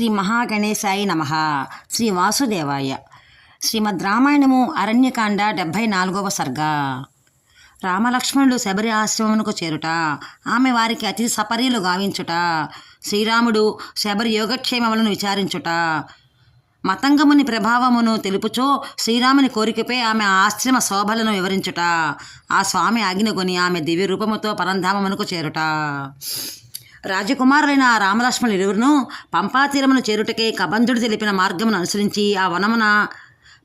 శ్రీ మహాగణేశాయ నమ. శ్రీ వాసుదేవాయ. శ్రీమద్ రామాయణము అరణ్యకాండ డెబ్భై నాలుగవ సర్గ. రామలక్ష్మణుడు శబరి ఆశ్రమమునకు చేరుట ఆమె వారికి అతి సపర్యలు గావించుట శ్రీరాముడు శబరి యోగక్షేమములను విచారించుట మతంగముని ప్రభావమును తెలుపుచో శ్రీరాముని కోరికపై ఆమె ఆశ్రమ శోభలను వివరించుట ఆ స్వామి ఆజ్ఞకొని ఆమె దివ్య రూపముతో పరంధామమునకు చేరుట. రాజకుమారులైన ఆ రామలక్ష్మణులు ఇరువురును పంపాతీరమును చేరుటకే కబంధుడు తెలిపిన మార్గమును అనుసరించి ఆ వనమున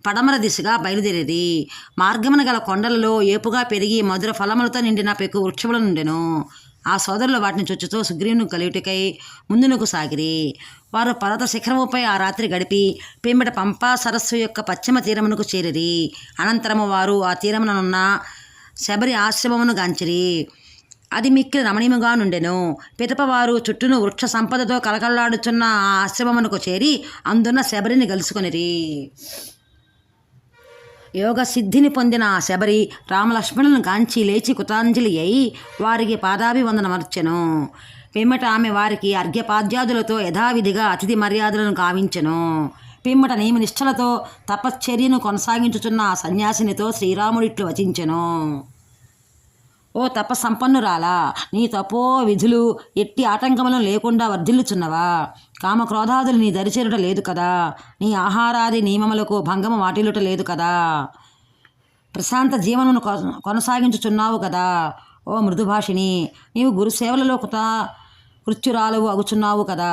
పడమర దిశగా బయలుదేరేది. మార్గమున గల కొండలలో ఏపుగా పెరిగి మధుర ఫలములతో నిండిన పెక్కు వృక్షముల నుండెను. ఆ సోదరులు వాటిని చొచ్చుతో సుగ్రీవును కలియుటికై ముందునకు సాగిరి. వారు పర్వత శిఖరముపై ఆ రాత్రి గడిపి పిమ్మట పంపా సరస్సు యొక్క పశ్చిమ తీరమునకు చేరిరి. అనంతరము వారు ఆ తీరముననున్న శబరి ఆశ్రమమును గాంచిరి. అది మిక్కిలి రమణీయముగా నుండెను. పితపవారు చుట్టూను వృక్ష సంపదతో కలకల్లాడుచున్న ఆ ఆశ్రమమునకు చేరి అందున్న శబరిని గలుసుకొనిరి యోగ సిద్ధిని పొందిన ఆ శబరి రామలక్ష్మణులను గాంచి లేచి కృతాంజలి అయి వారికి పాదాభివందనమర్చెను పిమ్మట ఆమె వారికి అర్ఘ్యపాద్యాదులతో యథావిధిగా అతిథి మర్యాదలను గావించెను. పిమ్మట నియమనిష్టలతో తపశ్చర్యను కొనసాగించుచున్న ఆ సన్యాసినితో శ్రీరాముడిట్లు వచించెను. ఓ తపసంపన్నురాలా నీ తపో విధులు ఎట్టి ఆటంకములను లేకుండా వర్ధిల్లుచున్నవా? కామక్రోధాదులు నీ దరిచేరుట లేదు కదా. నీ ఆహారాది నియమములకు భంగము వాటిల్లుట లేదు కదా. ప్రశాంత జీవనమును కొనసాగించుచున్నావు కదా ఓ మృదుభాషిని నీవు గురుసేవలలో కృత కృత్యురాలు అగుచున్నావు కదా.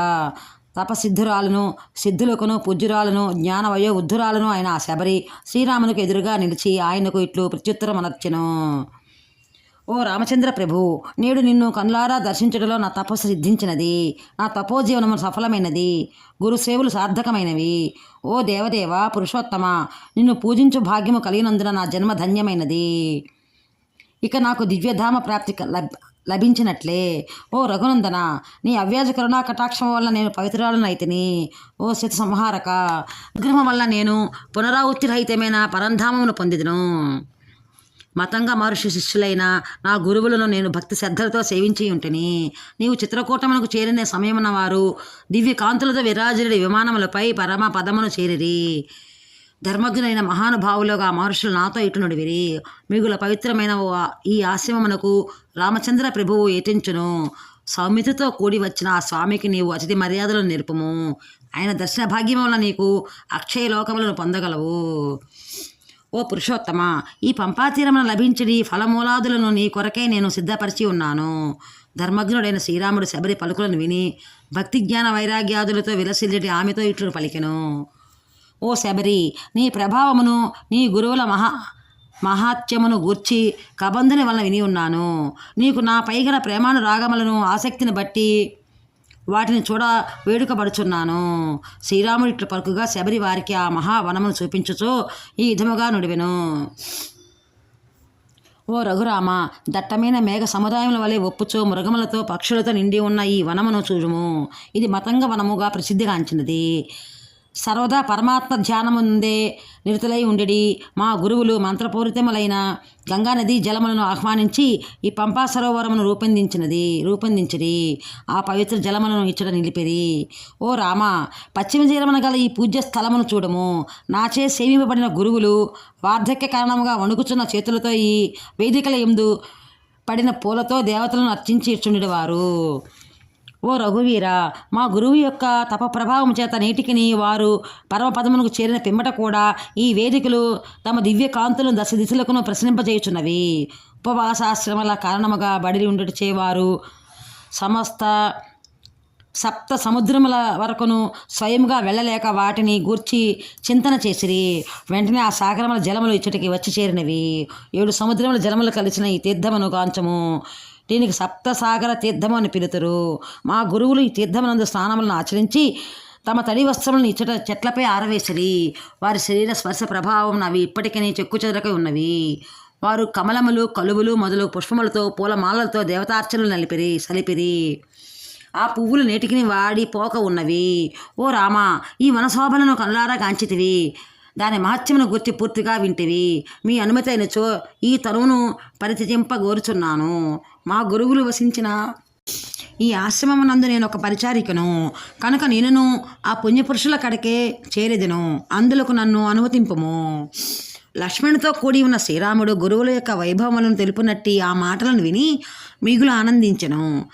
తపసిద్ధురాలను సిద్ధులకును పూజ్యురాలను జ్ఞాన వయో ఉద్ధురాలను ఆయన శబరి శ్రీరామునికి ఎదురుగా నిలిచి ఆయనకు ఇట్లు ప్రత్యుత్తరం అనర్చెను ఓ రామచంద్ర ప్రభు నేడు నిన్ను కనులారా దర్శించడంలో నా తపస్సు సిద్ధించినది. నా తపోజీవనము సఫలమైనది. గురుసేవులు సార్థకమైనవి. ఓ దేవదేవ పురుషోత్తమ నిన్ను పూజించు భాగ్యము కలిగినందున నా జన్మ ధన్యమైనది. ఇక నాకు దివ్యధామ ప్రాప్తి లభించినట్లే. ఓ రఘునందన నీ అవ్యాజ కరుణా కటాక్షం వల్ల నేను పవిత్రాలను అయితేని ఓ శత సంహారక విగ్రహం వల్ల నేను పునరావృత్తి రహితమైన పరంధామమును పొందిదను. మతంగా మహర్షి శిష్యులైన నా గురువులను నేను భక్తి శ్రద్ధలతో సేవించి ఉంటిని. నీవు చిత్రకూటమునకు చేరిన సమయమున వారు దివ్య కాంతులతో విరాజుడి విమానములపై పరమ పదమును చేరిరి. ధర్మజ్ఞులైన మహానుభావులుగా మహర్షులు నాతో ఇటు నడివిరి మిగుల పవిత్రమైన ఓ ఈ ఆశ్రమమునకు రామచంద్ర ప్రభువు ఏటించును. సౌమితితో కూడి వచ్చిన ఆ స్వామికి నీవు అతిథి మర్యాదలను నేర్పుము. ఆయన దర్శన భాగ్యం వల్ల నీకు అక్షయ లోకములను పొందగలవు. ఓ పురుషోత్తమ ఈ పంపాతీరమున లభించడి ఫలమూలాదులను నీ కొరకే నేను సిద్ధపరిచి ఉన్నాను. ధర్మజ్ఞుడైన శ్రీరాముడు శబరి పలుకులను విని భక్తి జ్ఞాన వైరాగ్యాదులతో విలసిల్లటి ఆమెతో ఇట్లు పలికెను. ఓ శబరి నీ ప్రభావమును నీ గురువుల మహా మహాత్యమును గూర్చి కబంధుని వలన విని ఉన్నాను. నీకు నా పైగల ప్రేమానురాగములను ఆసక్తిని బట్టి వాటిని చూడ వేడుకపడుచున్నాను. శ్రీరాముడు ఇట్లు పలుకుగా శబరి వారికి ఆ మహావనమును చూపించుచు ఈ విధముగా నుడివెను. ఓ రఘురామ దట్టమైన మేఘ సముదాయముల వలె ఒప్పుచో మృగములతో పక్షులతో నిండి ఉన్న ఈ వనమును చూడుము. ఇది మతంగ వనముగా ప్రసిద్ధిగాంచినది. సర్వదా పరమాత్మ ధ్యానముందే నిరతులై ఉండడి. మా గురువులు మంత్రపూరితములైన గంగానది జలములను ఆహ్వానించి ఈ పంపా సరోవరమును రూపొందించినది రూపొందించిరి. ఆ పవిత్ర జలములను ఇచ్చట నిలిపిరి. ఓ రామ పశ్చిమ తీరమున గల ఈ పూజ్య స్థలమును చూడము. నాచే సేవింపబడిన గురువులు వార్ధక్య కారణముగా వణుకుచున్న చేతులతో ఈ వేదికల ఎందు పడిన పూలతో దేవతలను అర్చించి ఇచ్చుండేవారు ఓ రఘువీర మా గురువు యొక్క తప ప్రభావం చేత నేటికిని వారు పరమపదమునకు చేరిన పిమ్మట కూడా ఈ వేదికలు తమ దివ్య కాంతులను దశ దిశలకును ప్రశ్నింపజేయుచున్నవి. ఉపవాసాశ్రమల కారణముగా బడి ఉండుటచే సమస్త సప్త సముద్రముల వరకును స్వయంగా వెళ్ళలేక వాటిని గూర్చి చింతన చేసిరి. వెంటనే ఆ సాగరముల జలములు ఇచ్చటికి వచ్చి చేరినవి. ఏడు సముద్రముల జలములు కలిసిన ఈ తీర్థమును కాంచము దీనికి సప్తసాగర తీర్థం అని పిలుతురు. మా గురువులు ఈ తీర్థమునందు స్నానములను ఆచరించి తమ తడి వస్త్రములను ఇచ్చట చెట్లపై ఆరవేసిరి. వారి శరీర స్పర్శ ప్రభావం అవి ఇప్పటికీ చెక్కు చెదరకై ఉన్నవి. వారు కమలములు కలువులు మొదలు పుష్పములతో పూలమాలలతో దేవతార్చనలు నలిపిరి సలిపిరి. ఆ పువ్వులు నేటికిని వాడి పోక ఉన్నవి. ఓ రామా ఈ వనశోభలను కనులారా కాంచితివి. దాని మహత్యమును గుర్తి పూర్తిగా వింటివి. మీ అనుమతి అయినచో ఈ తనువును పరిచయింపగోరుచున్నాను మా గురువులు వసించిన ఈ ఆశ్రమమునందు నేను ఒక పరిచారికను. కనుక నేనును ఆ పుణ్యపురుషుల కడకే చేరేదను. అందులకు నన్ను అనుమతింపుము. లక్ష్మణుతో కూడి ఉన్న శ్రీరాముడు గురువుల యొక్క వైభవములను తెలుపునట్టి ఆ మాటలను విని మిగులు ఆనందించెను.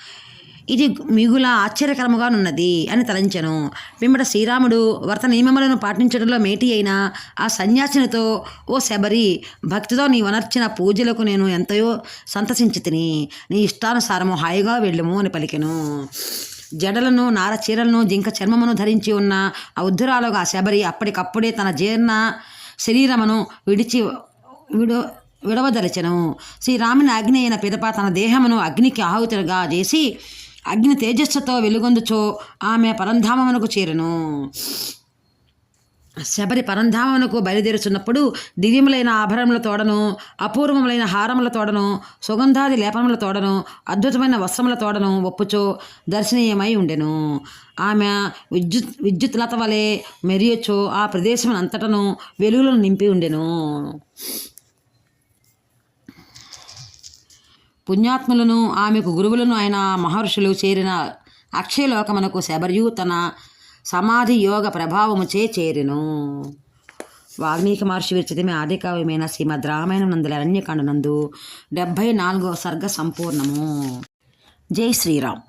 ఇది మిగుల ఆశ్చర్యకరముగానున్నది అని తలంచెను. పిమ్మట శ్రీరాముడు వ్రత నియమములను పాటించడంలో మేటి అయిన ఆ సన్యాసినితో ఓ శబరి భక్తితో నీ వనర్చిన పూజలకు నేను ఎంతయో సంతసించి తిని నీ ఇష్టానుసారము హాయిగా వెళ్ళము అని పలికెను. జడలను నార చీరలను జింక చర్మమును ధరించి ఉన్న ఆ ఉద్ధురాలుగా ఆ శబరి అప్పటికప్పుడే తన జీర్ణ శరీరమును విడిచి విడు విడవదలిచెను. శ్రీరాముని అగ్ని అయిన పిదప తన దేహమును అగ్నికి ఆహుతులుగా చేసి అగ్ని తేజస్సుతో వెలుగొందుచో ఆమె పరంధామమునకు చేరను. శబరి పరంధామమునకు బయలుదేరుచున్నప్పుడు దివ్యములైన ఆభరణముల తోడను అపూర్వములైన హారముల తోడను సుగంధాది లేపనముల తోడను అద్భుతమైన వస్త్రముల తోడను ఒప్పుచో దర్శనీయమై ఉండెను. ఆమె విద్యుత్ విద్యుత్ లత వలె మెరియచో ఆ ప్రదేశం అంతటను వెలుగులను నింపి ఉండెను. పుణ్యాత్ములను ఆమెకు గురువులను ఆయన మహర్షులు చేరిన అక్షయలోకమునకు శబరియు తన సమాధి యోగ ప్రభావముచే చేరెను. వాల్మీకి మహర్షి విరచితమే ఆదికావ్యమైన శ్రీమద్ రామాయణం నందుల అరణ్యకాండ నందు డెబ్భై నాలుగవ సర్గ సంపూర్ణము. జై శ్రీరామ్.